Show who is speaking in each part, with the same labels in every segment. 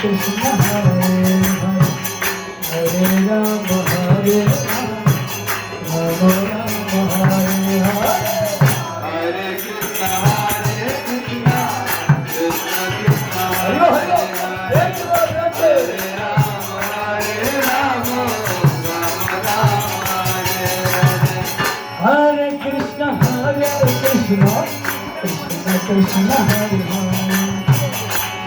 Speaker 1: Krishna Krishna, Hare Hare, Hare Rama, Hare Rama, Rama Hare. Hare
Speaker 2: Krishna, Hare Krishna, Krishna Krishna, Hare Hare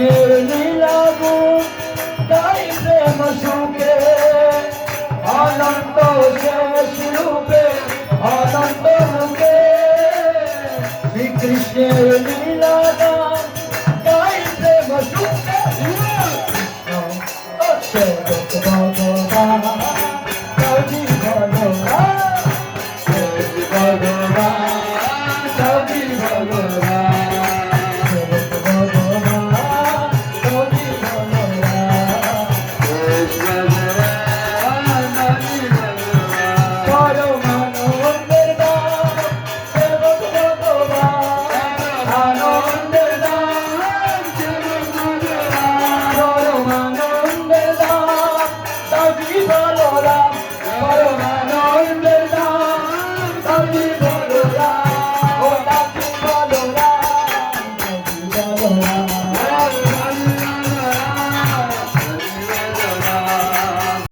Speaker 2: শ্রীকৃষ্ণের লীলাগু তাই প্রেম সুখে অনন্ত শেষ রূপে অনন্ত মুখে শ্রীকৃষ্ণের